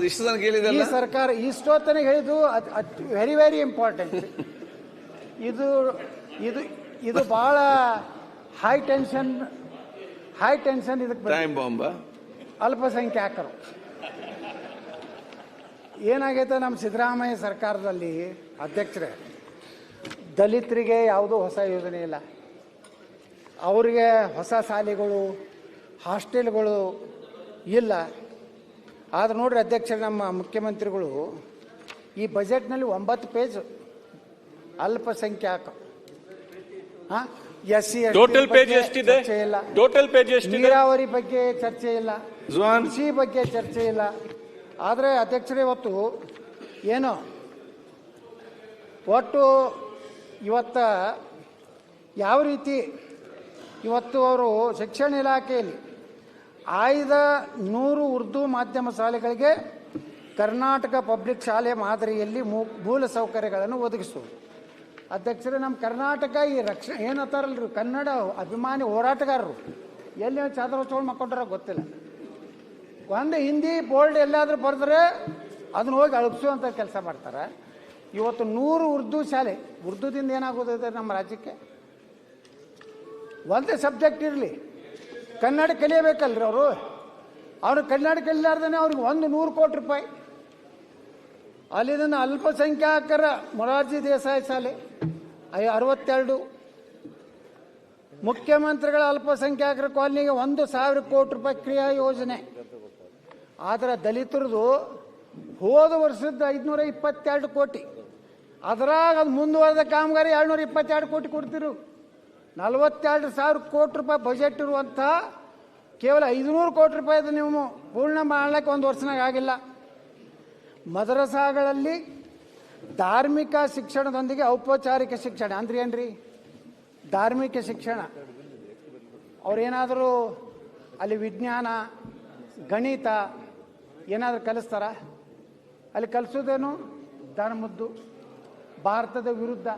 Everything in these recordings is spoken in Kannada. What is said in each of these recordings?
ಇಷ್ಟು ತನಕ ಈ ಹೇಳಿದಲ್ಲ ಸರ್ಕಾರ ಇಷ್ಟೊತ್ತನಿಗೆ ಹೇಳಿದ್ದು ವೆರಿ ವೆರಿ ಇಂಪಾರ್ಟೆಂಟ್ ಇದು ಇದು ಇದು ಬಹಳ ಹೈ ಟೆನ್ಷನ್ ಹೈ ಟೆನ್ಷನ್ ಇದಕ್ಕೆ ಬಂದಿದೆ. ಟೈಮ್ ಬಾಂಬ್ ಅಲ್ಪಸಂಖ್ಯಾತರು ಏನಾಗೈತೆ ನಮ್ಮ ಸಿದ್ದರಾಮಯ್ಯ ಸರ್ಕಾರದಲ್ಲಿ ಅಧ್ಯಕ್ಷರೇ ದಲಿತರಿಗೆ ಯಾವುದೂ ಹೊಸ ಯೋಜನೆ ಇಲ್ಲ. ಅವರಿಗೆ ಹೊಸ ಶಾಲೆಗಳು ಹಾಸ್ಟೆಲ್ಗಳು ಇಲ್ಲ. ಆದ್ರೆ ನೋಡ್ರಿ ಅಧ್ಯಕ್ಷರು ನಮ್ಮ ಮುಖ್ಯಮಂತ್ರಿಗಳು ಈ ಬಜೆಟ್ನಲ್ಲಿ ಒಂಬತ್ತು ಪೇಜ್ ಅಲ್ಪಸಂಖ್ಯಾಕ ಹಾಂ? ಎಸ್ ಸಿ ಟೋಟಲ್ ಪೇಜ್ ಎಷ್ಟಿದೆ? ಇಲ್ಲ. ಟೋಟಲ್ ಪೇಜ್ ಎಷ್ಟಿದೆ? ನೀರಾವರಿ ಬಗ್ಗೆ ಚರ್ಚೆ ಇಲ್ಲ. ಕೃಷಿ ಬಗ್ಗೆ ಚರ್ಚೆ ಇಲ್ಲ. ಆದರೆ ಅಧ್ಯಕ್ಷರೇ ಇವತ್ತು ಏನು? ಒಟ್ಟು ಇವತ್ತ ಯಾವ ರೀತಿ ಇವತ್ತು ಅವರು ಶಿಕ್ಷಣ ಇಲಾಖೆಯಲ್ಲಿ ಆಯ್ದ ನೂರು ಉರ್ದು ಮಾಧ್ಯಮ ಶಾಲೆಗಳಿಗೆ ಕರ್ನಾಟಕ ಪಬ್ಲಿಕ್ ಶಾಲೆ ಮಾದರಿಯಲ್ಲಿ ಮೂಲ ಸೌಕರ್ಯಗಳನ್ನು ಒದಗಿಸುವುದು ಅಧ್ಯಕ್ಷರೇ, ನಮ್ಮ ಕರ್ನಾಟಕ ಈ ರಕ್ಷಣೆ ಏನತ್ತಾರಲ್ರಿ ಕನ್ನಡ ಅಭಿಮಾನಿ ಹೋರಾಟಗಾರರು. ಎಲ್ಲಿ ಚಾದರ ಮಕ್ಕೊಂಡ್ರ ಗೊತ್ತಿಲ್ಲ. ಒಂದು ಹಿಂದಿ ಬೋರ್ಡ್ ಎಲ್ಲಾದರೂ ಬರೆದ್ರೆ ಅದನ್ನ ಹೋಗಿ ಅಳಗಿಸುವಂಥ ಕೆಲಸ ಮಾಡ್ತಾರೆ. ಇವತ್ತು ನೂರು ಉರ್ದು ಶಾಲೆ, ಉರ್ದುದಿಂದ ಏನಾಗೋದಿದೆ ನಮ್ಮ ರಾಜ್ಯಕ್ಕೆ? ಒಂದೇ ಸಬ್ಜೆಕ್ಟ್ ಇರಲಿ. ಕನ್ನಡ ಕಲಿಯಬೇಕಲ್ರಿ ಅವರು? ಅವ್ರು ಕನ್ನಡ ಕಲಿಲಾರ್ದೇ ಅವ್ರಿಗೆ ಒಂದು ನೂರು ಕೋಟಿ ರೂಪಾಯಿ. ಅಲ್ಲಿಂದ ಅಲ್ಪಸಂಖ್ಯಾತರ ಮೊರಾರ್ಜಿ ದೇಸಾಯಿ ಶಾಲೆ ಐ ಅರವತ್ತೆರಡು. ಮುಖ್ಯಮಂತ್ರಿಗಳ ಅಲ್ಪಸಂಖ್ಯಾತರ ಕಾಲನಿಗೆ ಒಂದು ಸಾವಿರ ಕೋಟಿ ರೂಪಾಯಿ ಕ್ರಿಯಾ ಯೋಜನೆ. ಆದರೆ ದಲಿತರದು ಹೋದ ವರ್ಷದ ಐದುನೂರ ಇಪ್ಪತ್ತೆರಡು ಕೋಟಿ. ಅದರಾಗ ಅದು ಮುಂದುವರೆದ ಕಾಮಗಾರಿ ಏಳ್ನೂರ ಇಪ್ಪತ್ತೆರಡು ಕೋಟಿ ಕೊಡ್ತಿರು. ನಲವತ್ತೆರಡು ಸಾವಿರ ಕೋಟಿ ರೂಪಾಯಿ ಬಜೆಟ್ ಇರುವಂಥ ಕೇವಲ ಐದುನೂರು ಕೋಟಿ ರೂಪಾಯಿದು ನೀವು ಪೂರ್ಣ ಮಾಡಲಿಕ್ಕೆ ಒಂದು ವರ್ಷನಾಗ ಆಗಿಲ್ಲ. ಮದರಸಾಗಳಲ್ಲಿ ಧಾರ್ಮಿಕ ಶಿಕ್ಷಣದೊಂದಿಗೆ ಔಪಚಾರಿಕ ಶಿಕ್ಷಣ. ಅಂದ್ರೆ ಏನ್ರಿ? ಧಾರ್ಮಿಕ ಶಿಕ್ಷಣ. ಅವ್ರೇನಾದರೂ ಅಲ್ಲಿ ವಿಜ್ಞಾನ, ಗಣಿತ ಏನಾದರೂ ಕಲಿಸ್ತಾರ? ಅಲ್ಲಿ ಕಲಿಸೋದೇನು? ದಾನಮುದ್ದು. ಭಾರತದ ವಿರುದ್ಧ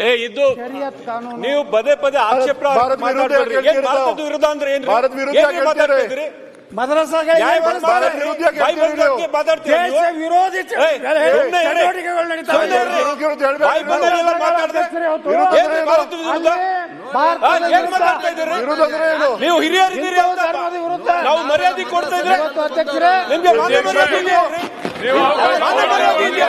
ಏ ಇದು ಶರಿಯತ್ ಕಾನೂನು ನೀವು ಪದೇ ಪದೇ ಆಕ್ಷೇಪ ಭಾರತ ವಿರುದ್ಧ ಮಾತಾಡ್ಬೇಡ್ರಿ. ಯಾಕೆ ಏನ್ ಭಾರತದ ವಿರುದ್ಧ ಅಂದ್ರೆ ಏನ್ರಿ? ಭಾರತ ವಿರುದ್ಧ ಏನ್ ಹೇಳ್ತೀರಿ? ನ್ಯಾಯ ಬಳಸ್ತಾರೆ. ಭಾರತ ವಿರುದ್ಧ ನೀವು? ಮಾತಾಡ್ತೀರಾ ದೇಶ ನೀವು? ವಿರೋಧಿ ಚ- ಏಯ್, ಸುಮ್ನೆ ಇರಿ. ಚಟುವಟಿಕೆಗಳು ನಡೀತಾವೆ. ಸುಮ್ನೆ ಇರಿ. ವಿರುದ್ಧ ಮಾತಾಡ್ದೆ. ಆ, ಭಾರತದ ಏನ್ ಮಾತಾಡ್ತಾ ಇದ್ದೀರಿ? ಅಂದ್ರೆ ಏನು ನೀವು ಹಿರಿಯರಿದ್ದೀರಿ ಹಿಂದೂ ಅಂತ ಧರ್ಮದ ವಿರುದ್ಧ ನಾವು ಮರ್ಯಾದೆ ಕೊಡ್ತಾ ಇದ್ರೆ ಇವತ್ತು ಅಧ್ಯಕ್ಷರೇ ನಿಮ್ಗೆ ಮಾನ ಮರ್ಯಾದೆ ಇದೆಯಾ? ಮಾನ ಮರ್ಯಾದೆ ಇದೆಯಾ?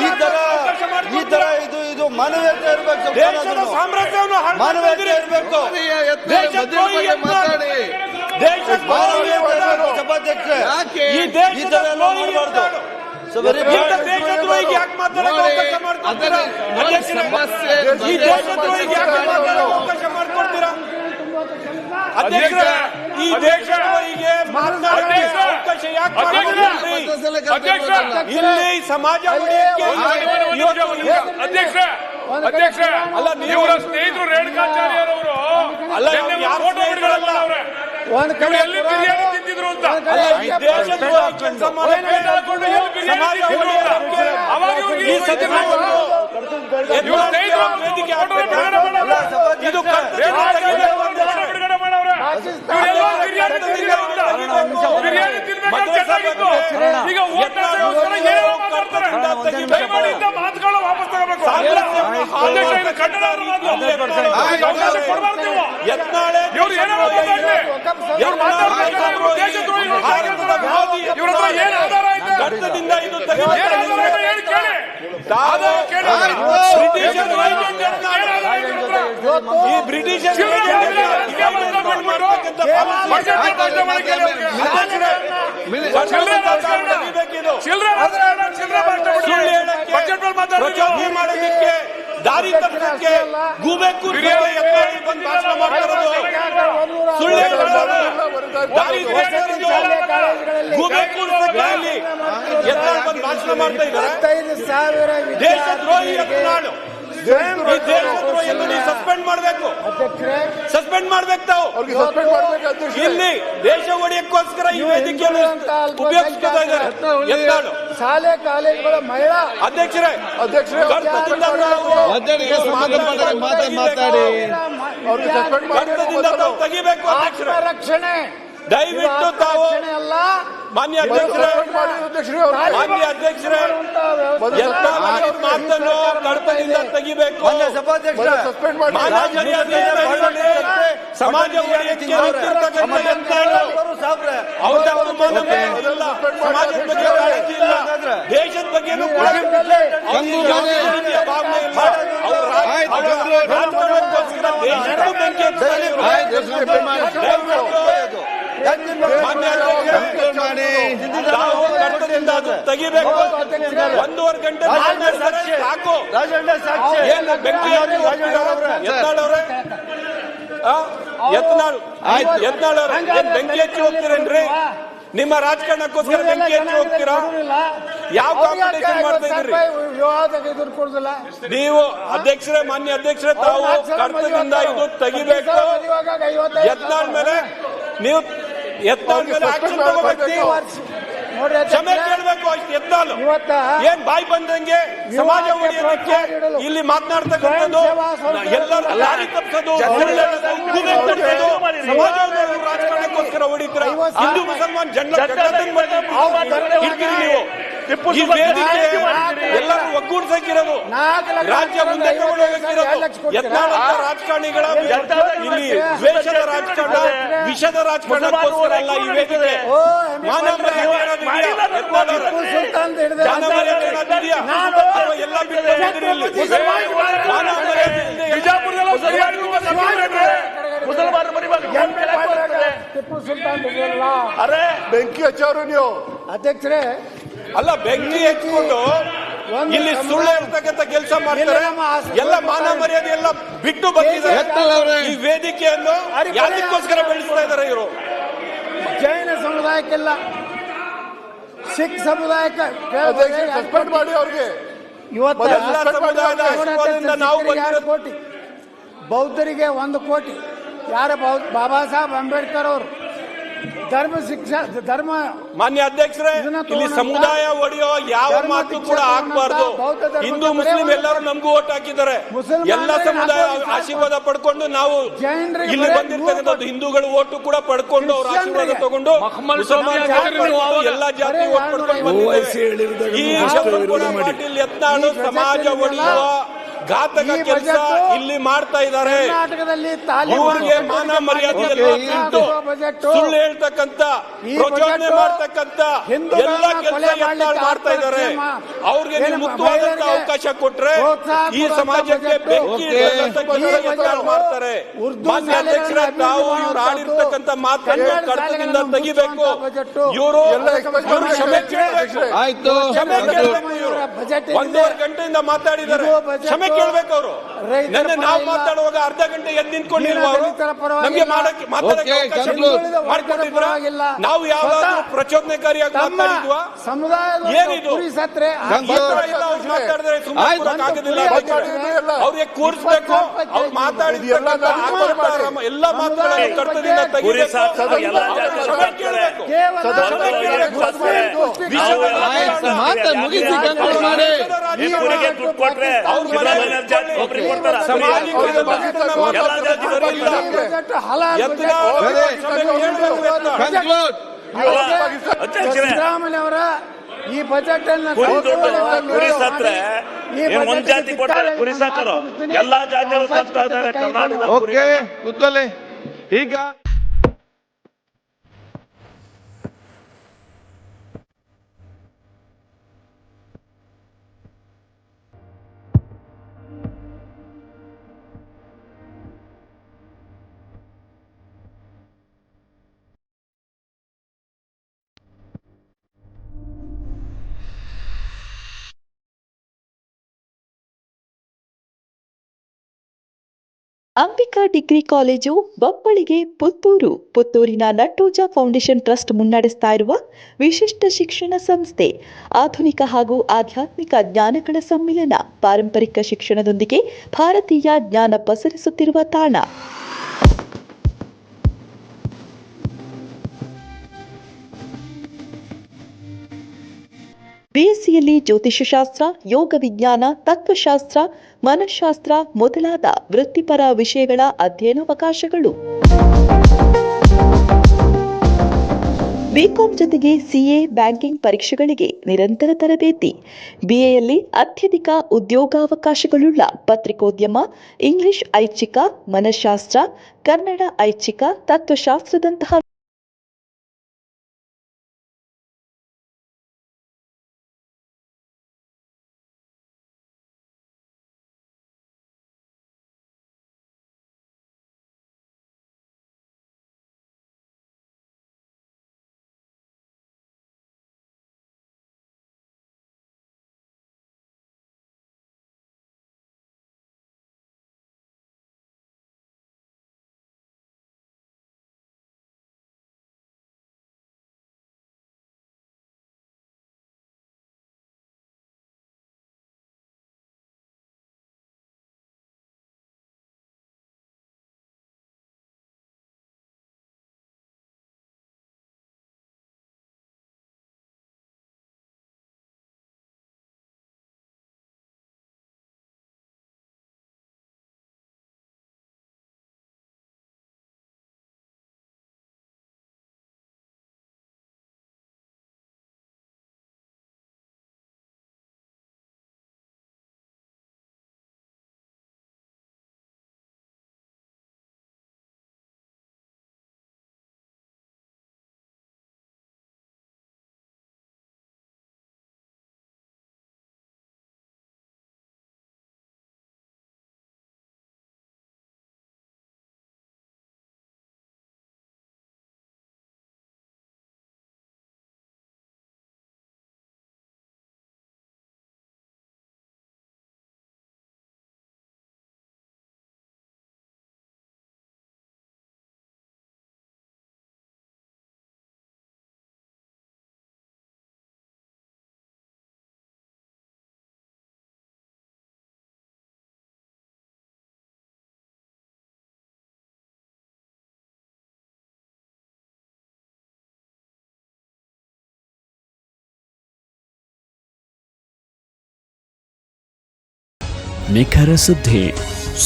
ಈ ತರ ಈ ತರ ಇದು ಇದು ಮಾನವೀಯತೆ ಇರಬೇಕು ಸಾಮ್ರಾಜ್ಯವನ್ನು ಮಾನವೀಯತೆ. ಇರ್ಬೇಕು. ಮಾತಾಡಿ. ಈ ತರ ಎಲ್ಲ ಮಾಡಬಾರ್ದು. ಯತ್ನಾಳ್. ಇಲ್ಲಿ ಸಮಾಜ ಅಧ್ಯಕ್ಷ ಅಧ್ಯಕ್ಷ ಅಲ್ಲ, ನೀವು- ಸ್ನೇಹಿತರು ರೇಣುಕಾಚಾರ್ಯರವರು ಅಲ್ಲ, ಫೋಟೋ ಬಿಡುಗಡೆ ಸ್ನೇಹಿತರಲ್ಲ? ಒಂದ್ ಕಡೆ ಎಲ್ಲಿ ಬಿರಿಯಾನಿ ತಿಂತಿದ್ರು ಅಂತ ಅವಾಗ. ಇದು ಈಗ ಓಟ್ಗೋಸ್ಕರ ತಗೋಬೇಕು ಯತ್ನಾಳೆ ಇವ್ರು ಏನೋ ಮಾತಾಡ್ಲಿ. ಇವ್ರು ಮಾತಾಡ್ಬೇಕಾದ್ರೆ ದೇಶದ್ರೋಹಿಗಳು. ಇವ್ರ ಹತ್ರ ಏನ್ ಆಧಾರ ಐತೆ? ಕರ್ತದಿಂದ ಇದು ಏನ್ ಆಧಾರ ಐತೆ ಹೇಳಿ ಕೇಳಿ. ಆಧಾರ ಕೇಳಿ. ಬ್ರಿಟಿಷರು ಏನ್ ಆಧಾರ ಐತೆ ಇವ್ರ ಹತ್ರ? ಈ ಚಿಲ್ಲರೆ ಮಾಡಿದ್ರೆ ಅದಕ್ಕೆ ಬಂದ ತಪ್ಪಕ್ಕೆ ಗೂಬೆ ಬಂದು ಭಾಷಣ ಸುಳ್ಳು ಗೂಬೆ ಬಂದು ಭಾಷಣ ಮಾಡ್ತಾ ಇದ್ದಾರೆ. ಸಸ್ಪೆಂಡ್ ಮಾಡಬೇಕು? ಅಧ್ಯಕ್ಷರೇ ಸಸ್ಪೆಂಡ್ ಮಾಡ್ಬೇಕು ತಾವು ಇಲ್ಲಿ ದೇಶ ಒಡೆಯಕ್ಕೋಸ್ಕರ ಈ ವೇದಿಕೆಯನ್ನು ಉಪಯೋಗಿಸ್ಕೊತಾ ಇದ್ದಾರೆ. ಎತ್ತಾಳು ಶಾಲೆ ಕಾಲೇಜುಗಳ ಮಹಿಳಾ. ಅಧ್ಯಕ್ಷರೇ ಅಧ್ಯಕ್ಷರೇ ಮಾತಾಡಿ ತೆಗಿಬೇಕು. ಅಧ್ಯಕ್ಷರೇ. ರಕ್ಷಣೆ ದಯವಿಟ್ಟು ತಾವು ಮಾನ್ಯ ಅಧ್ಯಕ್ಷರೇ ಮಾನ್ಯ ಅಧ್ಯಕ್ಷರೇ ಎಂತ ಮಾತನ್ನು ಕಡತದಿಂದ ತೆಗಿಬೇಕು ಸಮಾಜ ಅವ್ರ ತಪ್ಪು ಮಾನವ ಮರ್ಯಾದೆ ಇಲ್ಲ. ಸಮಾಜದ ಬಗ್ಗೆ ಕಾಳಜಿ ಇಲ್ಲ ದೇಶದ ಬಗ್ಗೆನೂ ಕೂಡ ರೀತಿಯ ಭಾವನೆ ಇಲ್ಲ ಅವರು ರಾಜ- ಅವ್ರ ರಾಜಕಾರಣಕ್ಕೋಸ್ಕರ ದೇಶಕ್ಕೂ ಬೆಂಕಿ ಹಚ್ತಾ ಆಯ್ತು ತೆಗಿಬೇಕು ಒಂದೂವರೆ ಗಂಟೆ ಸಾಕು ಏನು ಬೆಂಕಿ ಹಚ್ಚಿ ಹೋಗ್ತೀರಾ? ಎತ್ತಾಳ್ ಅವ್ರೆ? ಆ? ಎತ್ನಾಳ್ ಎತ್ನಾಳ್ ಅವ್ರೆ, ಏನ್ ಬೆಂಕಿ ಹಚ್ಚಿ ಹೋಗ್ತೀರೇನ್ರಿ ನಿಮ್ಮ ರಾಜಕಾರಣಕ್ಕೋಸ್ಕರ ಬೆಂಕಿ ಹಚ್ಚಿ ಹೋಗ್ತೀರಾ ಯಾವ ಕಾಂಪಿಟೇಷನ್ ಮಾಡ್ತಾ ಕೊಡುದಿಲ್ಲ ನೀವು ಅಧ್ಯಕ್ಷರೇ ಮಾನ್ಯ ಅಧ್ಯಕ್ಷರೇ ತಾವು ಕರ್ತದಿಂದ ಇದು ತೆಗಿಬೇಕು ಎತ್ನಾಳ್ ಮೇಲೆ ನೀವು ಮೇಲೆ ಆಕ್ಷನ್ ತಗೋಬೇಕು ಕ್ಷಮೆ ಕೇಳಬೇಕು ಏನ್ ಬಾಯಿ ಬಂದಂಗೆ ಸಮಾಜ ಉಳಿಯೋದಕ್ಕೆ ಇಲ್ಲಿ ಮಾತನಾಡ್ತಕ್ಕಂಥದ್ದು ಎಲ್ಲರೂ ಲಾರಿ ತಪ್ಪಿಸೋದು ಸಮಾಜ ರಾಜಕಾರಣಕ್ಕೋಸ್ಕರ ಹೊಡಿತೀರ? ಹಿಂದೂ ಮುಸಲ್ಮಾನ್ ಜನರ ನೀವು. ವೇದಿಕೆ ಎಲ್ಲರೂ ಒಗ್ಗೂಡ್ಸಕ್ಕಿರೋದು ರಾಜ್ಯ ಮುಂದೆ ಯತ್ನಾಳಂತ ರಾಜಕಾರಣಿಗಳ ಇಲ್ಲಿ ದ್ವೇಷದ ರಾಜಕಾರಣ ವಿಷದ ರಾಜಕಾರಣಕ್ಕೋಸ್ಕರ ಅಲ್ಲ ಈ ವೇದಿಕೆ? ಟಿಪ್ಪು ಸುಲ್ತಾನ್ ಎಲ್ಲ ಟಿಪ್ಪು ಸುಲ್ತಾನ್ ಅರೆ ಬೆಂಕಿ ಹಚ್ಚೋರು ನೀವು. ಅಧ್ಯಕ್ಷರೇ ಅಲ್ಲ ಬೆಂಕಿ ಹಚ್ಕೊಂಡು ಇಲ್ಲಿ ಸುಳ್ಳು ಹೇಳ್ತಕ್ಕಂಥ ಕೆಲಸ ಮಾಡ್ತಾರೆ. ಎಲ್ಲ ಮಾನ ಮರ್ಯಾದೆ ಎಲ್ಲ ಬಿಟ್ಟು ಬಂದಿದ್ದಾರೆ. ಈ ವೇದಿಕೆಯನ್ನು ಯಾರಿಗೋಸ್ಕರ ಬೆಳೆಸ್ತಾ ಇದ್ದಾರೆ ಇವರು? ಜೈನ ಸಮುದಾಯಕ್ಕೆಲ್ಲ ಸಿಖ್ ಸಮುದಾಯಕ್ಕೆ ಸಸ್ಪೆಂಡ್ ಮಾಡಿ ಅವ್ರಿಗೆ. ಇವತ್ತು ಎಲ್ಲ ಸಮುದಾಯದ ನಾವು ಸಿಖ್ಖರಿಗೆ ಕೋಟಿ ಬೌದ್ಧರಿಗೆ ಒಂದು ಕೋಟಿ. ಯಾರ ಬಾಬಾ ಸಾಹೇಬ್ ಅಂಬೇಡ್ಕರ್ ಅವರು ಧರ್ಮ ಶಿಕ್ಷಾ ಧರ್ಮ ಮಾನ್ಯ ಅಧ್ಯಕ್ಷರೇ ಇಲ್ಲಿ ಸಮುದಾಯ ಒಡೆಯೋ ಯಾವ ಮಾತು ಕೂಡ ಆಗ್ಬಾರ್ದು ಹಿಂದೂ ಮುಸ್ಲಿಂ ಎಲ್ಲರೂ ನಮಗೂ ಓಟ್ ಹಾಕಿದ್ದಾರೆ. ಎಲ್ಲ ಸಮುದಾಯ ಆಶೀರ್ವಾದ ಪಡ್ಕೊಂಡು ನಾವು ಇಲ್ಲಿ ಬಂದಿರ್ತಕ್ಕಂಥದ್ದು ಹಿಂದೂಗಳು ಓಟು ಕೂಡ ಪಡ್ಕೊಂಡು ಅವ್ರ ಆಶೀರ್ವಾದ ತಗೊಂಡು ಎಲ್ಲ ಜಾತಿ ಓಟ್ ಪಡ್ಕೊಂಡು ಬಂದಿದ್ದೇವೆ. ಈ ಪಾಟೀಲ್ ಯತ್ನಾಳು ಈ ಬಜೆಟ್ ಸಮಾಜ ಒಡೆಯುವ ಘಾತಕ ಕೆಲಸ ಇಲ್ಲಿ ಮಾಡ್ತಾ ಇದ್ದಾರೆ. ಇವ್ರಿಗೆ ಮಾನ ಮರ್ಯಾದೆ ಸುಳ್ಳು ಹೇಳ್ತಕ್ಕಂತ ಪ್ರಚೋದನೆ ಮಾಡ್ತಕ್ಕಂತ ಎಲ್ಲ ಕೆಲಸ ಕೊಲೆ ಮಾಡ್ತಾ ಇದ್ದಾರೆ. ಅವ್ರಿಗೆ ಮುಕ್ತವಾದಂತ ಅವಕಾಶ ಕೊಟ್ರೆ ಈ ಸಮಾಜಕ್ಕೆ. ಬೆಂಕಿ ಮಾಡ್ತಾರೆ. ಮಾನ್ಯ ಅಧ್ಯಕ್ಷರ ತಾವು ಇವ್ರು ಆಡಿರ್ತಕ್ಕಂಥ ಮಾತನ್ನು ಕನ್ನಡ ತೆಗಿಬೇಕು. ಇವರು ಕ್ಷಮೆ ಕೇಳಬೇಕು. ಕ್ಷಮೆ. ಕೇಳಬೇಕು ಇವರು. ಒಂದೂವರೆ ಗಂಟೆಯಿಂದ ಮಾತಾಡಿದ್ದಾರೆ. ಕ್ಷಮೆ ಕೇಳಬೇಕು ಅವರು ನನ್ನ ನಾವು ಮಾತಾಡುವಾಗ ಅರ್ಧ ಗಂಟೆ ಎದ್ದು ನಿಂತ್ಕೊಂಡಿಲ್ವಾ ಅವರು? ನಮ್ಗೆ. ಮಾಡಕ್ಕೆ ಮಾತಾಡಕ್ಕೆ ಅವಕಾಶ. ನಾವು ಸ್ವತಃ ಪ್ರಚೋದನೆಕಾರಿಯಾಗಿ ಮಾತಾಡಿದ್ವಾ? ಏನಿದು? ಮಾತಾಡಿದ್ರೆ. ಅವ್ರಿಗೆ ಕೂರಿಸ್ಬೇಕು. ಅವ್ರು ಆತ್ಮಾರಾಮ ಎಲ್ಲ ಮಾತುಗಳನ್ನು ಕರ್ತದಿಂದ ಸಿದ್ದರಾಮಯ್ಯ ಅವರ ಈ ಬಜೆಟ್ ಅನ್ನ ಕುರಿ ಸತ್ರೆ ಒಂದ್ ಜಾತಿ ಕೊಟ್ರೆ ಕುರಿ ಸಾಕರು ಎಲ್ಲಾ ಜಾತಿಯವರು ಸತ್ತಾ ಇದ್ದಾರೆ ಈಗ ಅಂಬಿಕಾ ಡಿಗ್ರಿ ಕಾಲೇಜು ಬಪ್ಪಳಿಗೆ ಪುತ್ತೂರು. ಪುತ್ತೂರಿನ ನಟ್ಟೋಜ ಫೌಂಡೇಶನ್ ಟ್ರಸ್ಟ್ ಮುನ್ನಡೆಸ್ತಾ ಇರುವ ವಿಶಿಷ್ಟ ಶಿಕ್ಷಣ ಸಂಸ್ಥೆ, ಆಧುನಿಕ ಹಾಗೂ ಆಧ್ಯಾತ್ಮಿಕ ಜ್ಞಾನಗಳ ಸಮ್ಮಿಲನ ಪಾರಂಪರಿಕ ಶಿಕ್ಷಣದೊಂದಿಗೆ ಭಾರತೀಯ ಜ್ಞಾನ ಪಸರಿಸುತ್ತಿರುವ ತಾಣ. ಬಿಎಸ್ಸಿಯಲ್ಲಿ ಜ್ಯೋತಿಷ್ಯಶಾಸ್ತ್ರ, ಯೋಗ ವಿಜ್ಞಾನ, ತತ್ವಶಾಸ್ತ್ರ, ಮನಃಶಾಸ್ತ್ರ ಮೊದಲಾದ ವೃತ್ತಿಪರ ವಿಷಯಗಳ ಅಧ್ಯಯನಾವಕಾಶಗಳು. ಬಿಕಾಂ ಜೊತೆಗೆ ಸಿಎ ಬ್ಯಾಂಕಿಂಗ್ ಪರೀಕ್ಷೆಗಳಿಗೆ ನಿರಂತರ ತರಬೇತಿ. ಬಿಎಯಲ್ಲಿ ಅತ್ಯಧಿಕ ಉದ್ಯೋಗಾವಕಾಶಗಳುಳ್ಳ ಪತ್ರಿಕೋದ್ಯಮ, ಇಂಗ್ಲಿಷ್ ಐಚ್ಛಿಕ, ಮನಃಶಾಸ್ತ್ರ, ಕನ್ನಡ ಐಚ್ಛಿಕ, ತತ್ವಶಾಸ್ತ್ರದಂತಹ ನಿಖರ ಸುದ್ದಿ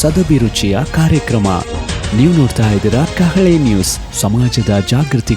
ಸದಭಿರುಚಿಯ ಕಾರ್ಯಕ್ರಮ. ನೀವು ನೋಡ್ತಾ ಇದ್ದೀರಾ ಕಹಳೆ ನ್ಯೂಸ್ ಸಮಾಜದ ಜಾಗೃತಿ